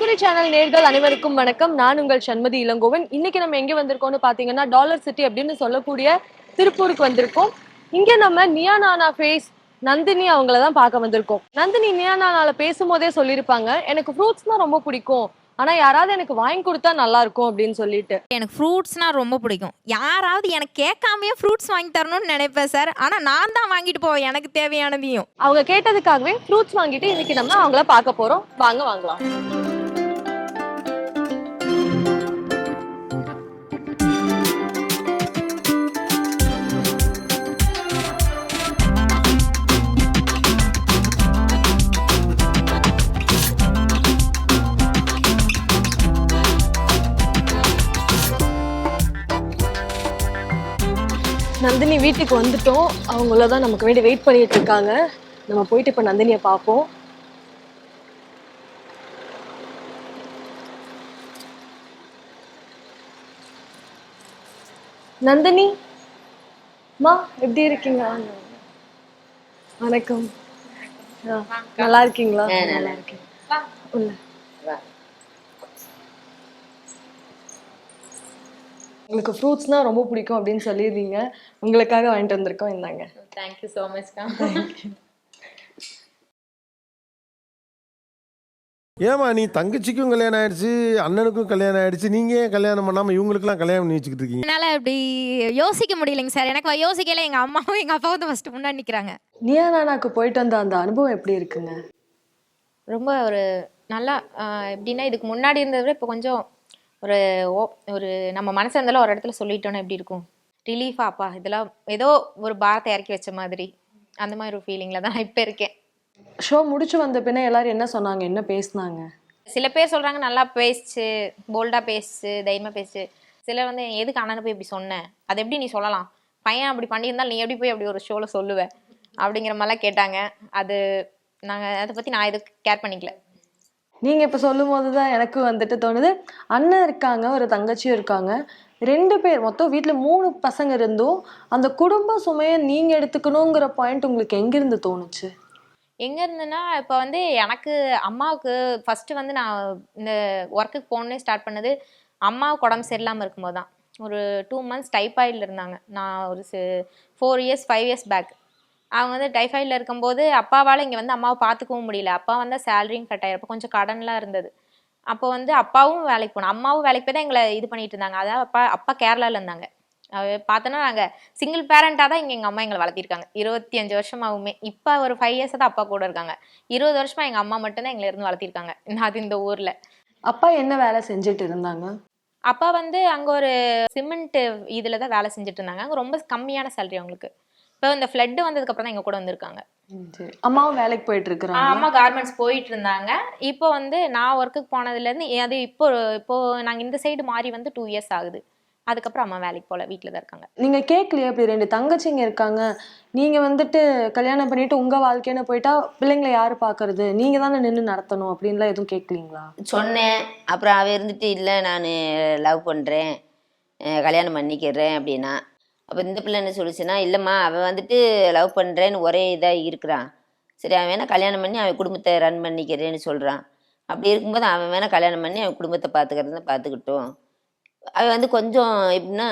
தற்குறி channel நேர்கள் அனைவருக்கும் வணக்கம். நான் உங்கள் சண்மதி இளங்கோவன். இன்னைக்கு நம்ம எங்க வந்திருக்கோம்னு பாத்தீங்கன்னா டாலர் சிட்டி அப்படின்னு சொல்லக்கூடிய திருப்பூருக்கு வந்திருக்கோம். இங்க நம்ம நியானானா ஃபேஸ் நந்தினி அவங்கள தான் பார்க்க வந்திருக்கோம். நந்தினி நியானானால பேசும்போதே சொல்லியிருப்பாங்க எனக்கு ஃப்ரூட்ஸ்னா ரொம்ப பிடிக்கும். ஆனா யாராவது எனக்கு வாங்கி கொடுத்தா நல்லா இருக்கும் அப்படின்னு சொல்லிட்டு. எனக்கு ஃப்ரூட்ஸ்னால் ரொம்ப பிடிக்கும். யாராவது எனக்கு கேட்காமையே ஃப்ரூட்ஸ் வாங்கி தரணும்னு நினைப்பேன் சார் ஆனால் நான் தான் வாங்கிட்டு போவேன். எனக்கு தேவையானதையும். அவங்க கேட்டதுக்காகவே ஃப்ரூட்ஸ் வாங்கிட்டு இன்னைக்கு நம்ம அவங்கள பார்க்க போறோம். வாங்க வாங்கலாம். வீட்டுக்கு வந்துட்டோம். அவங்கள தான் நமக்கு வேண்டி வெயிட் பண்ணிட்டு இருக்காங்க. நம்ம போயிட்டு இப்ப நந்தினியை பார்ப்போம். நந்தினி மா எப்படி இருக்கீங்க. வணக்கம். நல்லா இருக்கீங்களா? நல்லா இருக்கேன். உள்ள. உங்களுக்கு ஃப்ரூட்ஸ்னா ரொம்ப பிடிக்கும் அப்படின்னு சொல்லியிருந்தீங்க. உங்களுக்காக வாங்கிட்டு வந்திருக்கோம் இந்தாங்க. தேங்க்யூ ஸோ மச்க்கா ஏமா நீ தங்கச்சிக்கும் கல்யாணம் ஆயிடுச்சு அண்ணனுக்கும் கல்யாணம் ஆயிடுச்சு. நீங்க ஏன் கல்யாணம் பண்ணாம இவங்களுக்குலாம் கல்யாணம் பண்ணி வச்சுக்கிட்டு இருக்கீங்க என்னால் இப்படி யோசிக்க முடியலைங்க சார். எனக்கு யோசிக்கல எங்கள் அம்மாவும் எங்கள் அப்பாவும் தான் ஃபஸ்ட்டு முன்னாடி நிற்கிறாங்க நியா நானாக்கு போயிட்டு வந்த அந்த அனுபவம் எப்படி இருக்குங்க? ரொம்ப ஒரு நல்லா எப்படின்னா இதுக்கு முன்னாடி இருந்ததை விட இப்போ கொஞ்சம் ஒரு ஓ ஒரு நம்ம மனசு இருந்தாலும் ஒரு இடத்துல சொல்லிட்டோன்னா எப்படி இருக்கும்? ரிலீஃபா அப்பா இதெல்லாம் ஏதோ ஒரு பாரத்தை இறக்கி வச்ச மாதிரி. அந்த மாதிரி ஒரு ஃபீலிங்கில் தான் நான் இப்போ இருக்கேன். ஷோ முடிச்சு வந்த பின்ன எல்லாரும் என்ன சொன்னாங்க? என்ன பேசுனாங்க? சில பேர் சொல்றாங்க நல்லா பேசுச்சு போல்டா பேசுச்சு தைரியமா பேசுச்சு. சிலர் வந்து எதுக்கு அண்ணனை போய் இப்படி சொன்ன? அதை எப்படி நீ சொல்லலாம்? பையன் அப்படி பண்ணியிருந்தால் நீ எப்படி போய் அப்படி ஒரு ஷோவில் சொல்லுவ? அப்படிங்கிற மாதிரிலாம் கேட்டாங்க. அது நாங்கள் அதை பற்றி நான் எதுவும் கேர் பண்ணிக்கல. நீங்கள் இப்போ சொல்லும் போது தான் எனக்கு வந்துட்டு தோணுது. அண்ணன் இருக்காங்க ஒரு தங்கச்சியும் இருக்காங்க. ரெண்டு பேர் மொத்தம் வீட்டில் மூணு பசங்க இருந்தும் அந்த குடும்ப சுமையை நீங்கள் எடுத்துக்கணுங்கிற பாயிண்ட் உங்களுக்கு எங்கேருந்து தோணுச்சு? எங்கேருந்துன்னா இப்போ வந்து எனக்கு அம்மாவுக்கு ஃபஸ்ட்டு வந்து நான் இந்த ஒர்க்குக்கு போகணுன்னே ஸ்டார்ட் பண்ணது அம்மாவுக்கு உடம்பு சரியில்லாமல் இருக்கும்போது தான் ஒரு டூ மந்த்ஸ் டைப்பாயில் இருந்தாங்க. நான் ஒரு four years five years back அவங்க வந்து டைஃபாய்டில் இருக்கும்போது அப்பாவால் இங்கே வந்து அம்மாவை பார்த்துக்கவும் முடியல. அப்பா வந்தால் சேலரியும் கட் ஆயிருப்போ கொஞ்சம் கடன்லாம் இருந்தது. அப்போ வந்து அப்பாவும் வேலைக்கு போனோம் அம்மாவும் வேலைக்கு போய் தான் எங்களை இது பண்ணிட்டு இருந்தாங்க. அதாவது அப்பா அப்பா கேரளாவில் இருந்தாங்க. பார்த்தோன்னா நாங்கள் சிங்கிள் பேரண்டாக தான் இங்கே எங்கள் அம்மா எங்களை வளர்த்திருக்காங்க. இருபத்தி அஞ்சு வருஷமாகவுமே இப்போ ஒரு ஃபைவ் இயர்ஸ் தான் அப்பா கூட இருக்காங்க. இருபது வருஷமா எங்கள் அம்மா மட்டும்தான் எங்களை இருந்து வளர்த்திருக்காங்க. அது இந்த ஊரில். அப்பா என்ன வேலை செஞ்சுட்டு இருந்தாங்க? அப்பா வந்து அங்கே ஒரு சிமெண்ட் இதில் தான் வேலை செஞ்சுட்டு இருந்தாங்க. அங்கே ரொம்ப கம்மியான சேலரி அவங்களுக்கு. இப்போ இந்த ஃப்ளட்டு வந்ததுக்கப்புறம் தான் எங்கள் கூட வந்திருக்காங்க. சரி அம்மாவும் வேலைக்கு போயிட்டு இருக்கிறாங்க அம்மா கார்மெண்ட்ஸ் போயிட்டு இருந்தாங்க இப்போ வந்து நான் ஒர்க்குக்கு போனதுலேருந்து அது இப்போ இப்போ நாங்கள் இந்த சைடு மாறி வந்து டூ இயர்ஸ் ஆகுது. அதுக்கப்புறம் அம்மா வேலைக்கு போகல வீட்டில் தான் இருக்காங்க. நீங்க கேட்கலையா இப்படி ரெண்டு தங்கச்சிங்க இருக்காங்க? நீங்க வந்துட்டு கல்யாணம் பண்ணிட்டு உங்க வாழ்க்கைன்னு போயிட்டா பிள்ளைங்களை யாரு பாக்குறது? நீங்க தானே நின்னு நடத்தணும் அப்படின்லாம் எதுவும் கேட்கலீங்களா சொன்னேன். அப்புறம் அவ இருந்துட்டு இல்லை நான் லவ் பண்ணுறேன் கல்யாணம் பண்ணிக்கிறேன் அப்படின்னா அப்போ இந்த பிள்ளை என்ன சொல்லுச்சுன்னா இல்லைம்மா அவன் வந்துட்டு லவ் பண்ணுறேன்னு ஒரே இதாக இருக்கிறான். சரி அவன் வேணா கல்யாணம் பண்ணி அவன் குடும்பத்தை ரன் பண்ணிக்கிறேன்னு சொல்கிறான் அப்படி இருக்கும்போது அவன் வேணா கல்யாணம் பண்ணி அவன் குடும்பத்தை பார்த்துக்கிறத பார்த்துக்கிட்டோம் அவன் வந்து கொஞ்சம் எப்படின்னா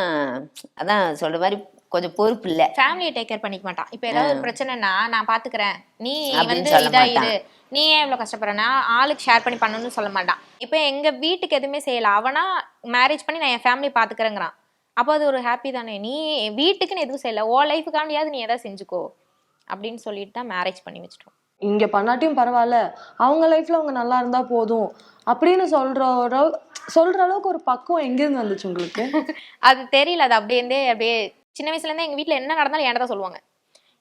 அதான் சொல்கிற மாதிரி கொஞ்சம் பொறுப்பு இல்லை. ஃபேமிலியை டேக் கேர் பண்ணிக்க மாட்டான். இப்போ ஏதாவது ஒரு பிரச்சனைனா நான் பாத்துக்கிறேன். நீ வந்து இதா. இரு நீ ஏன் இவ்வளவு கஷ்டப்படுறனா ஆளுக்கு ஷேர் பண்ணி பண்ணணும்னு சொல்ல மாட்டான். இப்போ எங்க வீட்டுக்கு எதுவுமே செய்யல. அவனா மேரேஜ் பண்ணி நான் என் ஃபேமிலி பாத்துக்கிறேங்கிறான். அப்போ அது ஒரு ஹாப்பி தானே. நீ வீட்டுக்குன்னு எதுவும் செய்யல. ஓ லைஃபுக்காண்டியாவது நீ எதாவது செஞ்சுக்கோ. அப்படின்னு சொல்லிட்டு தான் மேரேஜ் பண்ணி வச்சிட்டோம். இங்க பண்ணாட்டியும் பரவாயில்ல. அவங்க லைஃப்ல அவங்க நல்லா இருந்தா போதும். அப்படின்னு சொல்ற ஒரு சொல்ற அளவுக்கு ஒரு பக்குவம் எங்கிருந்து வந்துச்சு உங்களுக்கு? அது தெரியல. அது அப்படியே இருந்தே அப்படியே சின்ன வயசுல இருந்தே எங்க வீட்ல என்ன நடந்தாலும் என்கிட்ட தான் சொல்லுவாங்க.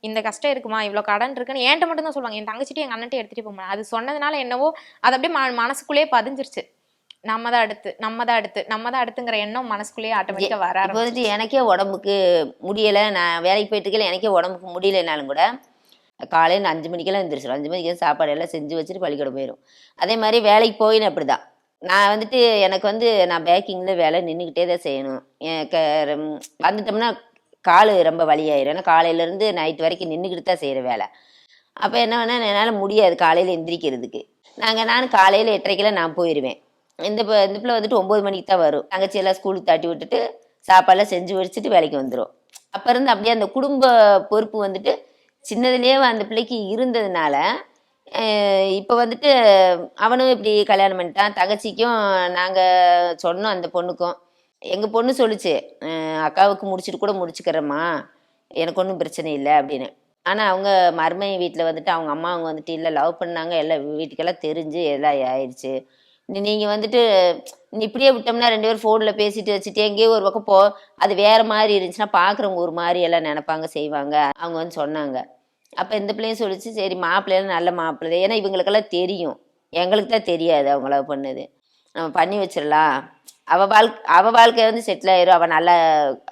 இந்த கஷ்டம் இருக்குமா? இவ்வளோ கடன் இருக்குன்னு என்கிட்ட மட்டும் தான் சொல்லுவாங்க. என் தங்கச்சிட்டு எங்க அண்ணன்ட்டு எடுத்துட்டு போக அது சொன்னதுனால என்னவோ அது அப்படியே ம- மனசுக்குள்ளேயே பதிஞ்சிருச்சு. நம்ம தான் அடுத்து நம்ம தான் அடுத்து நம்ம தான் அடுத்துங்கிற எண்ணம் மனசுக்குள்ளேயே ஆட்டோமேட்டிக்கா வர இப்போ வந்துட்டு எனக்கே உடம்புக்கு முடியலை நான் வேலைக்கு போயிட்டு இருக்கல எனக்கே உடம்புக்கு முடியலைனாலும் கூட காலையில் அஞ்சு மணிக்கெல்லாம் எழுந்திரிச்சிடும் அஞ்சு மணிக்கு சாப்பாடு எல்லாம் செஞ்சு வச்சுட்டு பள்ளிக்கூடம் போயிடும் அதே மாதிரி வேலைக்கு போயின்னு அப்படி தான் நான் வந்துட்டு எனக்கு வந்து நான் பேக்கிங்கில் வேலை நின்றுக்கிட்டே தான் செய்யணும். வந்துட்டோம்னா கால் ரொம்ப வலியாயிரும். ஏன்னா காலையிலேருந்து நைட் வரைக்கும் நின்றுக்கிட்டு தான் செய்கிற வேலை. அப்போ என்ன வேணா என்னால் முடியாது காலையில் எந்திரிக்கிறதுக்கு. நாங்கள் நான் காலையில் எட்டரைக்கெல்லாம் நான் போயிடுவேன் இந்த ப- இந்த பிள்ளை வந்துட்டு ஒம்பது மணிக்கு தான் வரும். தங்கச்சி எல்லாம் ஸ்கூலுக்கு தாட்டி விட்டுட்டு சாப்பாடெல்லாம் செஞ்சு வச்சுட்டு வேலைக்கு வந்துடும் அப்போ இருந்து அப்படியே அந்த குடும்ப பொறுப்பு வந்துட்டு சின்னதுலேயே அந்த பிள்ளைக்கு இருந்ததுனால இப்போ வந்துட்டு அவனும் இப்படி கல்யாணம் பண்ணிட்டான். தங்கச்சிக்கும் நாங்கள் சொன்னோம் அந்த பொண்ணுக்கும். எங்கள் பொண்ணு சொல்லுச்சு அக்காவுக்கு முடிச்சிட்டு கூட முடிச்சுக்கிறேம்மா. எனக்கு ஒன்றும் பிரச்சனை இல்லை அப்படின்னு. ஆனால் அவங்க மருமை வீட்டில் வந்துட்டு அவங்க அம்மா அவங்க வந்துட்டு இல்லை லவ் பண்ணாங்க. எல்லாம் வீட்டுக்கெல்லாம் தெரிஞ்சு எல்லாம் ஆயிடுச்சு. நீங்கள் வந்துட்டு நீ இப்படியே விட்டோம்னா ரெண்டு பேரும் ஃபோனில் பேசிட்டு வச்சுட்டு எங்கேயோ ஒரு பக்கம் போ அது வேற மாதிரி இருந்துச்சுன்னா பார்க்குறவங்க ஒரு மாதிரி எல்லாம் நினைப்பாங்க செய்வாங்க. அவங்க வந்து சொன்னாங்க. அப்போ இந்த பிள்ளையும் சொல்லிச்சு சரி மாப்பிள்ளையெல்லாம் நல்ல மாப்பிள்ளை. ஏன்னா இவங்களுக்கெல்லாம் தெரியும். எங்களுக்கு தான் தெரியாது அவங்கள பண்ணது. நம்ம பண்ணி வச்சிடலாம். அவள் வாழ்க்கை அவள் வாழ்க்கை வந்து செட்டில் ஆயிரும். அவள் நல்லா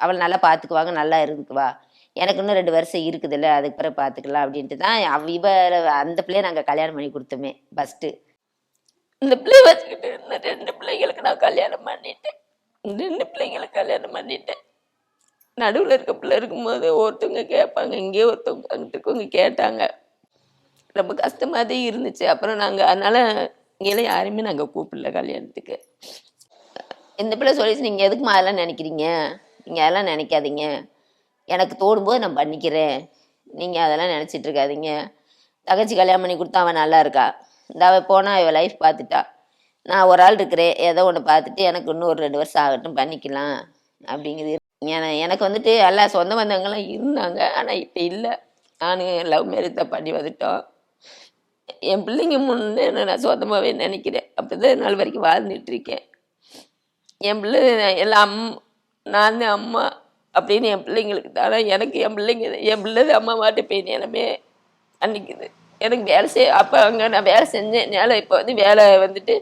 அவள் நல்லா பார்த்துக்குவாங்க நல்லா இருந்துக்குவா. எனக்கு இன்னும் ரெண்டு வருஷம் இருக்குதுல்ல அதுக்கு பிறகு பார்த்துக்கலாம் அப்படின்ட்டு தான் அவ இவ அந்த பிள்ளைய நாங்கள் கல்யாணம் பண்ணி கொடுத்தோமே ஃபஸ்ட்டு இந்த பிள்ளைய வச்சுக்கிட்டு இந்த ரெண்டு பிள்ளைங்களுக்கு நான் கல்யாணம் பண்ணிட்டேன். ரெண்டு பிள்ளைங்களுக்கு கல்யாணம் பண்ணிட்டேன். நடுவில் இருக்க பிள்ளை இருக்கும்போது ஒருத்தவங்க கேட்பாங்க இங்கே ஒருத்தவங்க அங்கிட்டு இருக்கவங்க கேட்டாங்க. ரொம்ப கஷ்டமாக தான் இருந்துச்சு. அப்புறம் நாங்கள் அதனால் இங்கெல்லாம் யாரையுமே நாங்கள் கூப்பிடல கல்யாணத்துக்கு. இந்த பிள்ளை சொல்லிச்சு நீங்கள் எதுக்குமா அதெல்லாம் நினைக்கிறீங்க? நீங்கள் அதெல்லாம் நினைக்காதீங்க. எனக்கு தோடும்போது நான் பண்ணிக்கிறேன். நீங்கள் அதெல்லாம் நினச்சிட்ருக்காதீங்க தகச்சி கல்யாணம் பண்ணி கொடுத்தா அவன் நல்லா இருக்கா? இந்த அவள் போனால் அவள் லைஃப் பார்த்துட்டா. நான் ஒரு ஆள் இருக்கிறேன் ஏதோ ஒன்று பார்த்துட்டு எனக்கு இன்னும் ஒரு ரெண்டு வருஷம் ஆகட்டும் பண்ணிக்கலாம். அப்படிங்கிறது என- எனக்கு வந்துட்டு எல்லா சொந்த பந்தங்கள்லாம் இருந்தாங்க ஆனால் இப்போ இல்லை. நான் லவ் மேரேஜ் தான் பண்ணி வந்துட்டோம். என் பிள்ளைங்க முன்னே நான் சொந்தமாகவே நினைக்கிறேன். அப்படி தான் நாள் வரைக்கும் வாழ்ந்துட்டுருக்கேன் என் பிள்ளை எல்லாம் அம் நான் தான் அம்மா அப்படின்னு என் பிள்ளைங்களுக்கு தானே எனக்கு என் பிள்ளைங்க என் பிள்ளை அம்மா மாட்டு போய் நிலமே அன்னைக்குது. எனக்கு வேலை செய்ய அப்போ அங்கே நான் வேலை செஞ்சேன். என்னால் இப்போ வந்து வேலை வந்துட்டு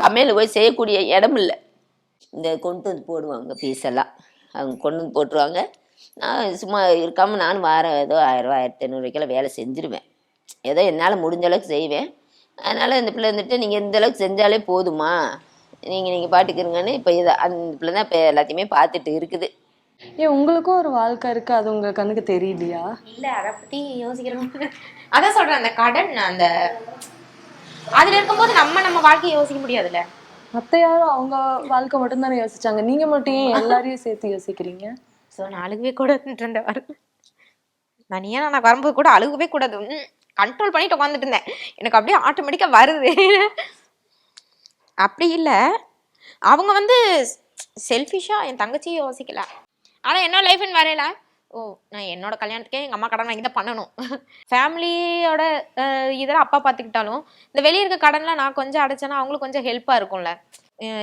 கம்மையில் போய் செய்யக்கூடிய இடம் இல்லை. இந்த கொண்டு வந்து போடுவாங்க பீஸெல்லாம் அவங்க கொண்டு வந்து போட்டுருவாங்க. நான் சும்மா இருக்காமல் நானும் வாரம் ஏதோ ஆயிரரூவா ஆயிரத்தி ஐநூறுவாய்க்கெல்லாம் வேலை செஞ்சுருவேன். ஏதோ என்னால் முடிஞ்ச அளவுக்கு செய்வேன். அதனால் இந்த பிள்ளை வந்துட்டு நீங்கள் இந்த அளவுக்கு செஞ்சாலே போதுமா? நீங்கள் நீங்கள் பாட்டுக்கிறீங்கன்னு இப்போ இதை அந்த பிள்ளை தான் இப்போ எல்லாத்தையுமே பார்த்துட்டு இருக்குது. ஏன் உங்களுக்கும் ஒரு வாழ்க்கை இருக்கு அது உங்க கண்ணுக்கு தெரியலையா? இல்ல அதை பத்தி யோசிக்கிறோம். அதான் சொல்றேன் அந்த கடன் அந்த அதுல இருக்கும்போது நம்ம நம்ம வாழ்க்கையை யோசிக்க முடியாதுல்ல. மத்த யாரும் அவங்க வாழ்க்கை மட்டும் தானே யோசிச்சாங்க? நீங்க மட்டும் ஏன் எல்லாரையும் சேர்த்து யோசிக்கிறீங்க? ஸோ நான் அழுகவே கூடாதுன்ட்டு இருந்தேன் வர நான் ஏன் நான் வரும்போது கூட அழுகவே கூடாது. கண்ட்ரோல் பண்ணிட்டு உட்காந்துட்டு இருந்தேன். எனக்கு அப்படியே ஆட்டோமேட்டிக்காக வருது. அப்படி இல்லை. அவங்க வந்து செல்ஃபிஷாக என் தங்கச்சியை யோசிக்கல. ஆனால் என்ன லைஃப்னு வரையில. ஓ நான் என்னோட கல்யாணத்துக்கே எங்கள் அம்மா கடன் வாங்கி தான் பண்ணணும். ஃபேமிலியோட இதெல்லாம் அப்பா பார்த்துக்கிட்டாலும் இந்த வெளியே இருக்க கடன்லாம் நான் கொஞ்சம் அடைச்சேன்னா அவங்களுக்கு கொஞ்சம் ஹெல்ப்பாக இருக்கும்ல.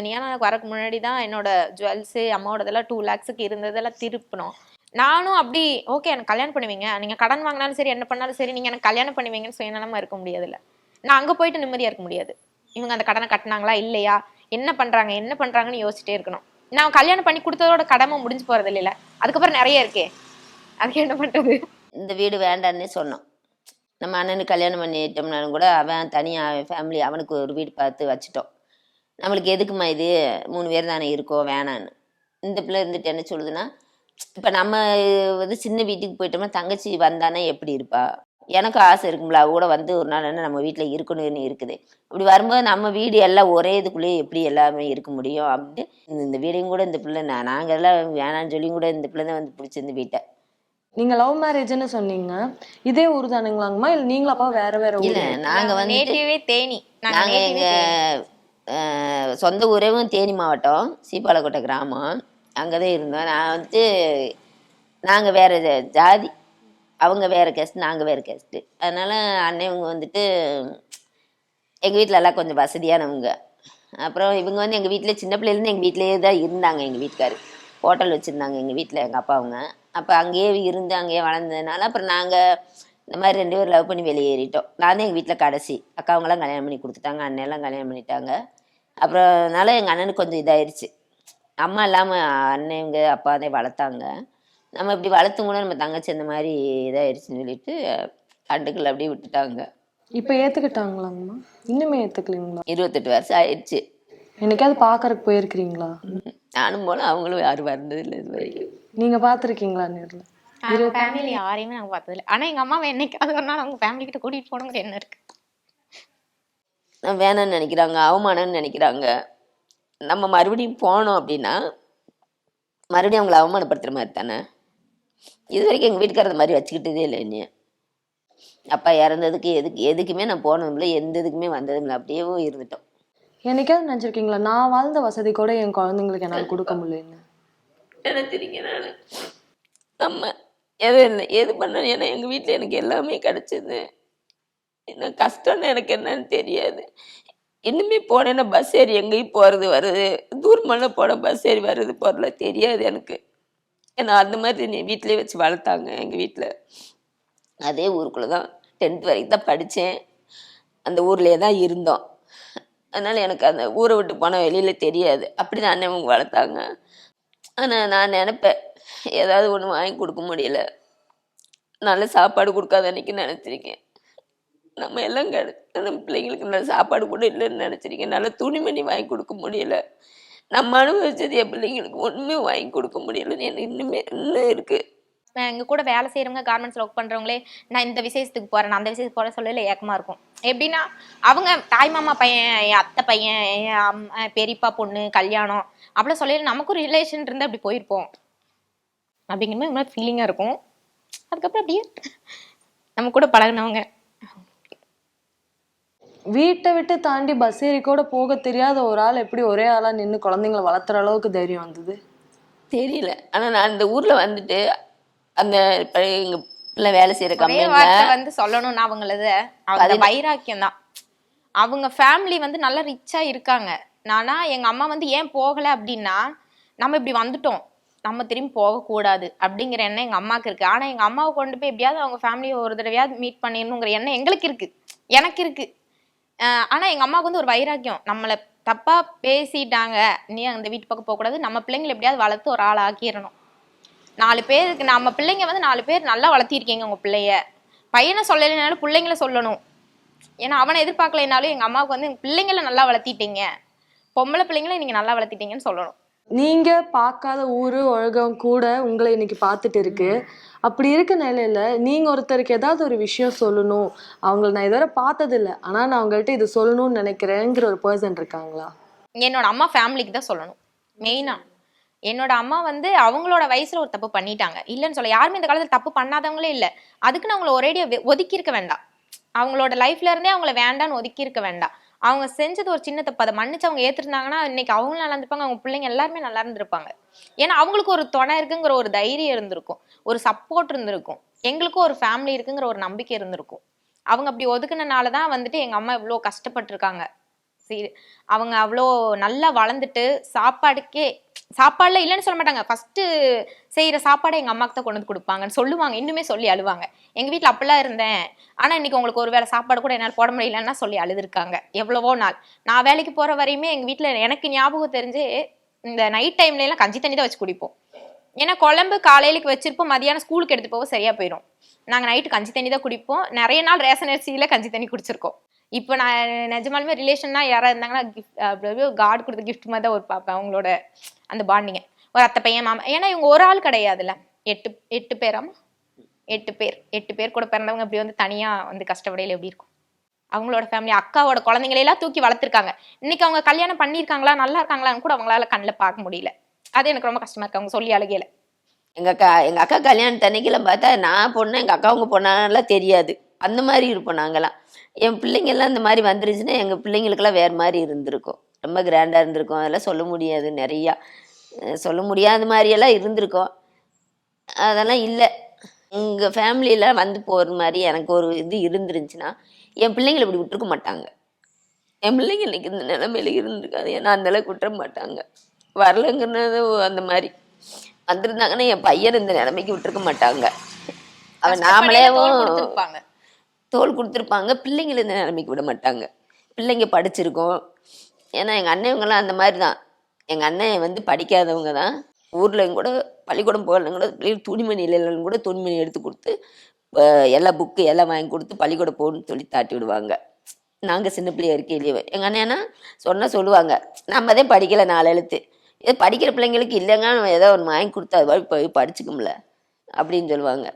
நீ ஏன்னா எனக்கு வரக்கு முன்னாடி தான் என்னோட ஜுவல்ஸு அம்மாவோடதெல்லாம் டூ லேக்ஸுக்கு இருந்ததெல்லாம் திருப்பினோம். நானும் அப்படி ஓகே எனக்கு கல்யாணம் பண்ணுவீங்க. நீங்கள் கடன் வாங்கினாலும் சரி என்ன பண்ணாலும் சரி நீங்கள் எனக்கு கல்யாணம் பண்ணுவீங்கன்னு சுயநலமாக இருக்க முடியாதுல்ல. நான் அங்கே போயிட்டு நிம்மதியாக இருக்க முடியாது. இவங்க அந்த கடனை கட்டினாங்களா இல்லையா? என்ன பண்ணுறாங்க என்ன பண்ணுறாங்கன்னு யோசிச்சிட்டே இருக்கணும். நான் கல்யாணம் பண்ணி கொடுத்ததோட கடமை முடிஞ்சு போகிறது இல்லைல்ல. அதுக்கப்புறம் நிறைய இருக்கே. அதுக்கு என்ன பண்றது? இந்த வீடு வேண்டான்னு சொன்னோம் நம்ம அண்ணனுக்கு கல்யாணம் பண்ணிட்டோம்னாலும் கூட அவன் தனியாக அவன் ஃபேமிலி அவனுக்கு ஒரு வீடு பார்த்து வச்சுட்டோம். நம்மளுக்கு எதுக்குமா இது? மூணு பேர் தானே இருக்கோம் வேணான்னு இந்த பிள்ளை இருந்துட்டு என்ன சொல்லுதுன்னா இப்போ நம்ம வந்து சின்ன வீட்டுக்கு போயிட்டோம்னா தங்கச்சி வந்தானே எப்படி இருப்பா? எனக்கு ஆசை இருக்கும்ல அவ கூட வந்து ஒரு நாள் என்ன நம்ம வீட்டில் இருக்கணும்னு இருக்குது. அப்படி வரும்போது நம்ம வீடு எல்லாம் ஒரே இதுக்குள்ளேயே எப்படி எல்லாமே இருக்க முடியும் அப்படின்ட்டு இந்த- வீடையும் கூட இந்த பிள்ளை நான் நாங்கள் எல்லாம் வேணான்னு சொல்லியும் கூட இந்த பிள்ளை தான் வந்து பிடிச்சிருந்து வீட்டை. நீங்க லவ் மேரேஜ்னு சொன்னீங்க. இதே ஊர் தானுங்களாங்கம்மா? இல்ல நீங்களும் அப்பா வேற வேற ஊர்? இல்லை நாங்கள் வந்து நேட்டிவே தேனி. நாங்க நாங்கள். எங்கள் சொந்த ஊரேவும் தேனி மாவட்டம் சீப்பாலக்கோட்டை கிராமம். அங்கே தான் இருந்தோம். நான் வந்துட்டு நாங்கள் வேறு ஜாதி அவங்க வேறு கேஸ்ட் நாங்கள் வேறு கேஸ்ட்டு அதனால் அண்ணன் வந்துட்டு எங்கள் வீட்டில் எல்லாம் கொஞ்சம் வசதியானவங்க. அப்புறம் இவங்க வந்து எங்கள் வீட்டில் சின்ன பிள்ளைலேருந்து எங்கள் வீட்டிலேயே தான் இருந்தாங்க எங்கள் வீட்டுக்காரு. ஹோட்டல் வச்சுருந்தாங்க எங்கள் வீட்டில் எங்கள் அப்பா அவங்க. அப்போ அங்கேயே இருந்து அங்கேயே வளர்ந்ததுனால அப்புறம் நாங்கள் இந்த மாதிரி ரெண்டு பேரும் லவ் பண்ணி வெளியேறிட்டோம் நான் தான் எங்கள் வீட்டில் கடைசி. அக்காவங்களாம் கல்யாணம் பண்ணி கொடுத்துட்டாங்க அண்ணெல்லாம் கல்யாணம் பண்ணிட்டாங்க. அப்புறம் அதனால எங்கள் அண்ணனுக்கு கொஞ்சம் இதாயிருச்சு. அம்மா இல்லாமல் அண்ணன் அப்பா தான் வளர்த்தாங்க. நம்ம இப்படி வளர்த்தும் கூட நம்ம தங்கச்சி இந்த மாதிரி இதாயிருச்சுன்னு சொல்லிட்டு கண்டுக்கல அப்படியே விட்டுட்டாங்க. இப்ப ஏத்துக்கிட்டாங்களாங்கம்மா? இன்னுமே ஏத்துக்கலீங்களா? இருபத்தெட்டு வருஷம் ஆயிடுச்சு. என்னைக்காவது பாக்குறதுக்கு போயிருக்கிறீங்களா? நானும் போல அவங்களும் யாரும் வந்ததில்லை இது வரைக்கும். நீங்க பாத்திருக்கீங்களா நேர்ல? அவங்க ஃபேமிலி யாரையுமே நாங்க பார்த்ததில்ல. ஆனா எங்க அம்மாவை என்னைக்காவது ஒரு நாள் அவங்க ஃபேமிலி கிட்ட கூட்டிட்டு போகணுங்கிற என்ன இருக்கு. வேணாம்னு நினைக்கிறாங்க அவமானம்னு நினைக்கிறாங்க. நம்ம மறுபடியும் போனோம் அப்படின்னா மறுபடியும் அவங்கள அவமானப்படுத்துகிற மாதிரி தானே? இது வரைக்கும் எங்கள் வீட்டுக்காரர் அந்த மாதிரி வச்சுக்கிட்டதே இல்லை என்னைய. அப்பா இறந்ததுக்கு எதுக்கு எதுக்குமே நான் போனதும் இல்லை எந்த இதுக்குமே வந்ததும் இல்லை அப்படியே இருந்துட்டோம். என்னைக்காவது நினைச்சிருக்கீங்களா? நான் வாழ்ந்த வசதி கூட என் குழந்தைங்களுக்கு என்னால கொடுக்க முடியலன்னு நினைச்சிருக்கேன் நான்? நம்ம எது இல்லை எது பண்ண ஏன்னா எங்கள் வீட்டில் எனக்கு எல்லாமே கிடச்சிது. என்ன கஷ்டம்னு எனக்கு என்னன்னு தெரியாது. இன்னுமே போனேன்னா பஸ் ஏறி எங்கேயும் போகிறது வருது தூரமெல்லாம் போன பஸ் ஏறி வருது போகிறதுல தெரியாது எனக்கு. ஏன்னா அந்த மாதிரி நீ வீட்டிலே வச்சு வளர்த்தாங்க எங்கள் வீட்டில் அதே ஊருக்குள்ளே தான் டென்த் வரைக்கும் தான் படித்தேன் அந்த ஊர்லேயே தான் இருந்தோம். அதனால் எனக்கு அந்த ஊரை விட்டு போனால் வெளியில் தெரியாது. அப்படி தான் அண்ணன் அவங்க வளர்த்தாங்க. ஆனால் நான் நினப்பேன் ஏதாவது ஒன்று வாங்கி கொடுக்க முடியல. நல்ல சாப்பாடு கொடுக்காத அன்றைக்கி நினச்சிருக்கேன். நம்ம எல்லாம் கெடு நம்ம பிள்ளைங்களுக்கு நல்ல சாப்பாடு கூட இல்லைன்னு நினச்சிருக்கேன். நல்ல துணிமணி வாங்கி கொடுக்க முடியல. நம்ம அனுபவிச்சது என் பிள்ளைங்களுக்கு ஒன்றுமே வாங்கி கொடுக்க முடியலன்னு எனக்கு இன்னுமே இன்னும் இருக்குது எங்க கூட வேலை செய்யறவங்க கார்மெண்ட்ஸ்ல ஒர்க் பண்றவங்களே நான் இந்த விசேஷத்துக்கு போறேன் நான் அந்த விசேஷத்துக்கு போகிற சொல்லல ஏக்கமா இருக்கும். எப்படின்னா அவங்க தாய் மாமா பையன் என் அத்தை பையன் என் பெரியப்பா பொண்ணு கல்யாணம் அப்படிலாம் சொல்லல நமக்கும் ரிலேஷன் இருந்து அப்படி போயிருப்போம். அப்படிங்கிற மாதிரி இன்னொரு ஃபீலிங்கா இருக்கும். அதுக்கப்புறம் அப்படியே நம்ம கூட பழகுனவங்க. வீட்டை விட்டு தாண்டி பஸ் ஏறி கூட போக தெரியாத ஒரு ஆள் எப்படி ஒரே ஆளா நின்று குழந்தைங்களை வளர்த்துற அளவுக்கு தைரியம் வந்தது? தெரியல. ஆனால் நான் அந்த ஊரில் வந்துட்டு அந்த இப்போ எங்கள் பிள்ளை வேலை செய்கிற ஒரே கம்பெனியில் வந்து சொல்லணும்னா அவங்களது அவங்க வைராக்கியம் தான். அவங்க ஃபேமிலி வந்து நல்லா ரிச்சா இருக்காங்க. நானா எங்க அம்மா வந்து ஏன் போகல அப்படின்னா நம்ம இப்படி வந்துட்டோம். நம்ம திரும்பி போகக்கூடாது அப்படிங்கிற எண்ணம் எங்க அம்மாக்கு இருக்கு. ஆனா எங்க அம்மாவை கொண்டு போய் எப்படியாவது அவங்க ஃபேமிலியை ஒரு தடவையாவது மீட் பண்ணிடணுங்கிற எண்ணம் எங்களுக்கு இருக்கு. எனக்கு இருக்கு. ஆஹ் ஆனா எங்க அம்மாவுக்கு வந்து ஒரு வைராக்கியம். நம்மளை தப்பா பேசிட்டாங்க. நீ அந்த வீட்டு பக்கம் போகக்கூடாது. நம்ம பிள்ளைங்களை எப்படியாவது வளர்த்து ஒரு ஆள் ஆக்கிடணும் நாலு பேருக்கு நம்ம பிள்ளைங்க வந்து நாலு பேர் நல்லா வளர்த்திருக்கீங்க உங்க பிள்ளைய. பையனை சொல்லலைனாலும் பிள்ளைங்கள சொல்லணும். ஏன்னா அவனை எதிர்பார்க்கலைனாலும் எங்க அம்மாவுக்கு வந்து எங்க பிள்ளைங்கள நல்லா வளர்த்திட்டீங்க. பொம்பளை பிள்ளைங்கள நீங்க நல்லா வளர்த்திட்டீங்கன்னு சொல்லணும். நீங்க பார்க்காத ஊரு உலகம் கூட உங்களை இன்னைக்கு பார்த்துட்டு இருக்கு. அப்படி இருக்க நிலையில நீங்க ஒருத்தருக்கு ஏதாவது ஒரு விஷயம் சொல்லணும். அவங்கள நான் இதுவரை பார்த்ததில்ல. ஆனால் ஆனா நான் அவங்கள்ட்ட இது சொல்லணும்னு நினைக்கிறேங்கிற ஒரு பர்சன் இருக்காங்களா? என்னோட அம்மா ஃபேமிலிக்கு தான் சொல்லணும். மெயினா என்னோட அம்மா வந்து அவங்களோட வயசுல ஒரு தப்பு பண்ணிட்டாங்க. இல்லைன்னு சொல்ல யாருமே இந்த காலத்துல தப்பு பண்ணாதவங்களே இல்லை. அதுக்குன்னு அவங்கள ஒரேடியாக வெ- ஒதுக்கி இருக்க வேண்டாம். அவங்களோட லைஃப்ல இருந்தே அவங்கள வேண்டான்னு ஒதுக்கி இருக்க வேண்டாம். அவங்க செஞ்சது ஒரு சின்ன தப்பு. அதை மன்னிச்சு அவங்க ஏத்திருந்தாங்கன்னா இன்னைக்கு அவங்களும் நல்லா இருந்திருப்பாங்க. அவங்க பிள்ளைங்க எல்லாருமே நல்லா இருந்திருப்பாங்க. ஏன்னா அவங்களுக்கு ஒரு துணை இருக்குங்கிற ஒரு தைரியம் இருந்திருக்கும். ஒரு சப்போர்ட் இருந்திருக்கும். எங்களுக்கும் ஒரு ஃபேமிலி இருக்குங்கிற ஒரு நம்பிக்கை இருந்திருக்கும். அவங்க அப்படி ஒதுக்குனனால தான் வந்துட்டு எங்கள் அம்மா இவ்வளோ கஷ்டப்பட்டிருக்காங்க. சரி அவங்க அவ்வளோ நல்லா வளர்ந்துட்டு சாப்பாடுக்கே சாப்பாடுல இல்லைன்னு சொல்ல மாட்டாங்க. ஃபஸ்ட்டு செய்கிற சாப்பாடை எங்கள் அம்மாக்கு தான் கொண்டு வந்து கொடுப்பாங்கன்னு சொல்லுவாங்க. இன்னுமே சொல்லி அழுவாங்க. எங்கள் வீட்டில் அப்படிலாம் இருந்தேன். ஆனால் இன்னைக்கு உங்களுக்கு ஒரு வேளை சாப்பாடு கூட என்னால் போட முடியலன்னா சொல்லி அழுதுருக்காங்க. எவ்வளவோ நாள். நான் வேலைக்கு போகிற வரையுமே எங்கள் வீட்டில் எனக்கு ஞாபகம் தெரிஞ்சு இந்த நைட் டைம்ல எல்லாம் கஞ்சி தண்ணி தான் வச்சு குடிப்போம். ஏன்னா குழம்பு காலையிலுக்கு வச்சிருப்போம் மதியானம் ஸ்கூலுக்கு எடுத்து போக சரியா போயிடும் நாங்கள் நைட்டு கஞ்சி தண்ணி தான் குடிப்போம். நிறைய நாள் ரேஷன் அரிசியில் கஞ்சி தண்ணி குடிச்சிருக்கோம். இப்போ நான் நிஜமாலுமே ரிலேஷன்னா யாராக இருந்தாங்கன்னா கிஃப்ட் காட் கொடுத்த கிஃப்ட் மாதிரி தான் ஒரு பார்ப்பேன் அவங்களோட அந்த பாண்டிங்க ஒரு அத்தை பையன் மாமா. ஏன்னா இவங்க ஒரு ஆள் கிடையாதுல்ல. எட்டு எட்டு பேராமா எட்டு பேர். எட்டு பேர் கூட பிறந்தவங்க இப்படி வந்து தனியாக வந்து கஷ்டப்படையில் எப்படி இருக்கும்? அவங்களோட ஃபேமிலி அக்காவோட குழந்தைங்களையெல்லாம் தூக்கி வளர்த்துருக்காங்க. இன்னைக்கு அவங்க கல்யாணம் பண்ணியிருக்காங்களா நல்லா இருக்காங்களான்னு கூட அவங்களால கண்ணில் பார்க்க முடியல. அது எனக்கு ரொம்ப கஷ்டமா இருக்கு. அவங்க சொல்லி அழுகையில. எங்கள் அக்கா எங்கள் அக்கா கல்யாணத்து அன்னைக்கெல்லாம் பார்த்தா நான் பொண்ணு எங்கள் அக்காவுங்க பொண்ணாலாம் தெரியாது. அந்த மாதிரி இருப்போம் நாங்கெல்லாம். என் பிள்ளைங்கெல்லாம் இந்த மாதிரி வந்துருச்சுன்னா எங்கள் பிள்ளைங்களுக்கெல்லாம் வேறு மாதிரி இருந்திருக்கும். ரொம்ப கிராண்டாக இருந்திருக்கும். அதெல்லாம் சொல்ல முடியாது நிறையா. சொல்ல முடியாத மாதிரியெல்லாம் இருந்திருக்கும். அதெல்லாம் இல்லை. உங்கள் ஃபேமிலியில் வந்து போகிற மாதிரி எனக்கு ஒரு இது இருந்துருந்துச்சுன்னா என் பிள்ளைங்களை இப்படி விட்டுருக்க மாட்டாங்க. என் பிள்ளைங்க இன்னைக்கு இந்த நிலைமையில இருந்திருக்காது ஏன்னா அந்த அளவுக்கு விட்டுற மாட்டாங்க. வரலங்கிறது அந்த மாதிரி. வந்திருந்தாங்கன்னா என் பையன் இந்த நிலைமைக்கு விட்டுருக்க மாட்டாங்க. அவன் நாமளேவும். தோல் கொடுத்துருப்பாங்க. பிள்ளைங்களை இந்த நிலைமைக்கு விட மாட்டாங்க. பிள்ளைங்க படிச்சிருக்கோம். ஏன்னா எங்கள் அண்ணவங்கெல்லாம் அந்த மாதிரி தான். எங்கள் அண்ணன் வந்து படிக்காதவங்க தான். ஊரில் கூட பள்ளிக்கூடம் போகலன்னு கூட பிள்ளைங்க துணிமணி இல்லைன்னு கூட துணிமணி எடுத்து கொடுத்து எல்லா புக்கு எல்லாம் வாங்கி கொடுத்து பள்ளிக்கூடம் போகணும்னு சொல்லி தாட்டி விடுவாங்க. நாங்கள் சின்ன பிள்ளையா இருக்கையிலேயே. எங்கள் அண்ணனா சொன்னால் சொல்லுவாங்க. நம்ம தான் படிக்கலை நாலு எழுத்து. இது படிக்கிற பிள்ளைங்களுக்கு இல்லைங்க நம்ம ஏதோ ஒன்று வாங்கி கொடுத்தா அது மாதிரி போய் படிச்சுக்கும்ல அப்படின்னு சொல்லுவாங்க.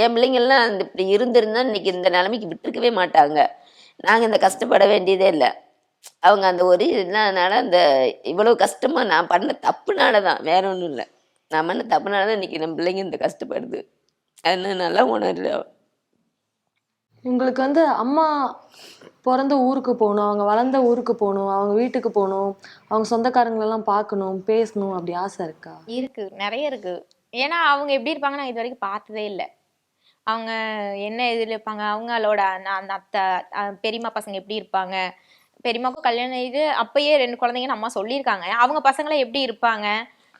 என் பிள்ளைங்கள்லாம் அந்த இப்படி இருந்திருந்தா இன்னைக்கு இந்த நிலைமைக்கு விட்டுருக்கவே மாட்டாங்க. நாங்கள் இந்த கஷ்டப்பட வேண்டியதே இல்லை. அவங்க அந்த ஒரு இதனால அந்த இவ்வளோ கஷ்டமாக நான் பண்ண தப்புனால தான் வேற ஒன்றும் இல்லை. நான் பண்ண தப்புனால தான் இன்னைக்கு நம்ம பிள்ளைங்க இந்த கஷ்டப்படுது. அதனால் நல்லா உணர்ல உங்களுக்கு வந்து அம்மா பிறந்த ஊருக்கு போகணும் அவங்க வளர்ந்த ஊருக்கு போகணும் அவங்க வீட்டுக்கு போகணும் அவங்க சொந்தக்காரங்களெல்லாம் பார்க்கணும் பேசணும் அப்படி ஆசை இருக்கா? இருக்கு நிறைய இருக்கு. ஏன்னா அவங்க எப்படி இருப்பாங்க நான் இது வரைக்கும் பார்த்ததே இல்லை. அவங்க என்ன இதில் இருப்பாங்க? அவங்களோட அந்த அந்த அத்தை பெரியம்மா பசங்க எப்படி இருப்பாங்க? பெரியம்மாக்கும் கல்யாணம் இது அப்பயே ரெண்டு குழந்தைங்கன்னு அம்மா சொல்லியிருக்காங்க. அவங்க பசங்களாம் எப்படி இருப்பாங்க?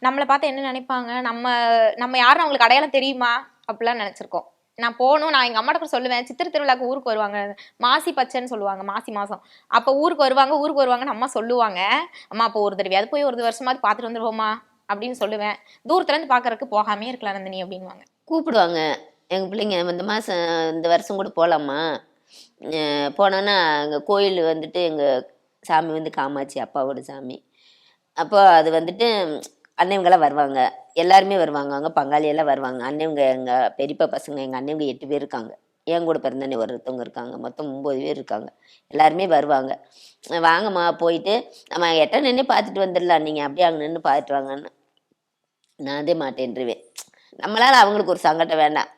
நம்மளை பார்த்து என்ன நினைப்பாங்க? நம்ம நம்ம யாரும் அவங்களுக்கு அடையாளம் தெரியுமா? அப்படிலாம் நினச்சிருக்கோம். நான் போகணும் நான் எங்கள் அம்மாட்ட கூட சொல்லுவேன் சித்திரை திருவிழாக்கு ஊருக்கு வருவாங்க. மாசி பச்சைன்னு சொல்லுவாங்க மாசி மாதம் அப்போ ஊருக்கு வருவாங்க ஊருக்கு வருவாங்கன்னு அம்மா சொல்லுவாங்க. அம்மா அப்போ ஒரு தடவையாவது போய் ஒரு வருஷமாவது பார்த்துட்டு வந்துருவோமா அப்படின்னு சொல்லுவேன். தூரத்துலேருந்து பார்க்குறக்கு பார்க்கறதுக்கு போகாமே இருக்கலாம் நந்தினி அப்படின்வாங்க கூப்பிடுவாங்க. எங்கள் பிள்ளைங்க இந்த மாதம் இந்த வருஷம் கூட போகலாமா போனோன்னா அங்கே கோயில் வந்துட்டு எங்கள் சாமி வந்து காமாட்சி அப்பாவோட சாமி. அப்போ அது வந்துட்டு அண்ணவங்களாம் வருவாங்க. எல்லாருமே வருவாங்க. அங்கே பங்காளியெல்லாம் வருவாங்க. அண்ணவங்க எங்கள் பெரியப்பா பசங்க எங்கள் அண்ணவங்க எட்டு பேர் இருக்காங்க. என் கூட பிறந்தனே ஒருத்தவங்க இருக்காங்க. மொத்தம் ஒம்பது பேர் இருக்காங்க. எல்லாருமே வருவாங்க. வாங்கம்மா போயிட்டு நம்ம எட்ட நின்று பார்த்துட்டு வந்துடலாம். நீங்கள் அப்படியே அங்கே நின்று பார்த்துட்டு வாங்கன்னு. நான் அதே மாட்டேன்ருவேன் அவங்களுக்கு ஒரு சங்கடம் வேண்டாம்.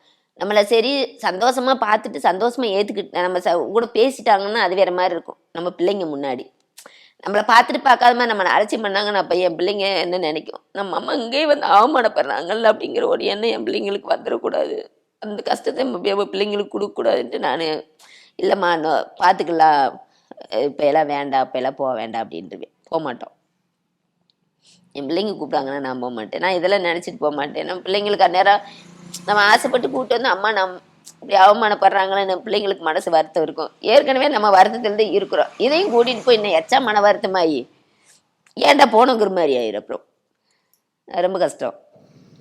நம்மளை சரி சந்தோஷமாக பார்த்துட்டு சந்தோஷமாக ஏற்றுக்கிட்டு நம்ம ச- கூட பேசிட்டாங்கன்னா அது வேற மாதிரி இருக்கும். நம்ம பிள்ளைங்க முன்னாடி. நம்மளை பார்த்துட்டு பார்க்காத மாதிரி நம்மளை அலட்சியம் பண்ணாங்கன்னா அப்போ என் பிள்ளைங்க என்ன நினைக்கும்? நம்ம அம்மா இங்கேயே வந்து அவமானப்படுறாங்கல்ல அப்படிங்கிற ஒரு எண்ணம் என் பிள்ளைங்களுக்கு வந்துடக்கூடாது அந்த கஷ்டத்தை நம்ம பிள்ளைங்களுக்கு கொடுக்கக்கூடாதுன்ட்டு நான் இல்லைம்மா பார்த்துக்கலாம். இப்போ எல்லாம் வேண்டாம் இப்போ எல்லாம் போக வேண்டாம் அப்படின்ட்டுருவேன் போக மாட்டோம் என் பிள்ளைங்க கூப்பிட்டாங்கன்னா நான் போக மாட்டேன் நான் இதெல்லாம் நினச்சிட்டு போக மாட்டேன் நம்ம பிள்ளைங்களுக்கு அந்நேரம் நம்ம ஆசைப்பட்டு கூப்பிட்டு வந்து அம்மா நம் இப்படி அவமானப்படுறாங்களே நம்ம பிள்ளைங்களுக்கு மனசு வருத்தம் இருக்கும். ஏற்கனவே நம்ம வருத்தத்துல தான் இருக்கிறோம். இதையும் கூட்டிட்டு போய் இன்னும் எச்சா மன வருத்தமாயி ஏன்டா போனோங்கிற மாதிரி ஆயிரும் அப்புறம். ரொம்ப கஷ்டம்.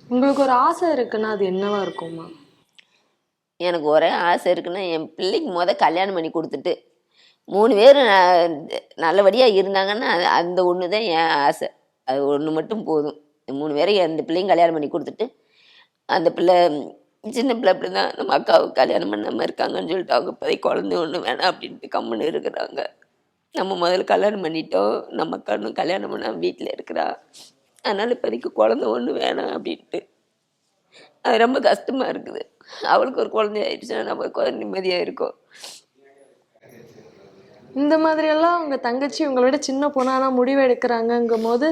உங்களுக்கு ஒரு ஆசை இருக்குன்னா அது என்னவா இருக்கும்மா எனக்கு ஒரே ஆசை இருக்குன்னா என் பிள்ளைக்கு முத கல்யாணம் பண்ணி கொடுத்துட்டு மூணு பேர் நல்லபடியாக இருந்தாங்கன்னா அது- அந்த ஒன்று தான் என் ஆசை. அது ஒன்று மட்டும் போதும். மூணு பேரையும் அந்த பிள்ளையும் கல்யாணம் பண்ணி கொடுத்துட்டு அந்த பிள்ளை சின்ன பிள்ளை அப்படி தான் நம்ம அக்காவுக்கு கல்யாணம் பண்ணாமல் இருக்காங்கன்னு சொல்லிட்டு அவங்க இப்போதை குழந்தை ஒன்று வேணாம் அப்படின்ட்டு கம்முன்னு இருக்கிறாங்க. நம்ம முதல்ல கல்யாணம் பண்ணிட்டோம். நம்ம அக்கா கல்யாணம் பண்ணால் வீட்டில் இருக்கிறா. அதனால் இப்போதைக்கு குழந்தை ஒன்று வேணாம் அப்படின்ட்டு. அது ரொம்ப கஷ்டமாக இருக்குது. அவளுக்கு ஒரு குழந்தை ஆயிடுச்சுன்னா நமக்கு ஒரு நிம்மதியாக இருக்கும். இந்த மாதிரியெல்லாம் அவங்க தங்கச்சி உங்களோட சின்ன பொண்ணானா முடிவு எடுக்கிறாங்கங்கும் போது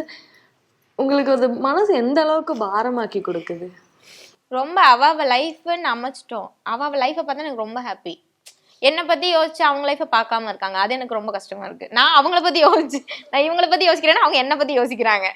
உங்களுக்கு அது மனசு எந்த அளவுக்கு பாரமாக்கி கொடுக்குது? ரொம்ப அவ லைஃப்னு அமைச்சிட்டோம். அவ அவ லைஃப்பை பார்த்தா எனக்கு ரொம்ப ஹாப்பி என்னை பத்தி யோசிச்சு அவங்க லைஃப்பை பார்க்காம இருக்காங்க. அது எனக்கு ரொம்ப கஷ்டமா இருக்கு. நான் அவங்கள பத்தி யோசிச்சு நான் இவங்கள பத்தி யோசிக்கிறேன்னா அவங்க என்னை பத்தி யோசிக்கிறாங்க.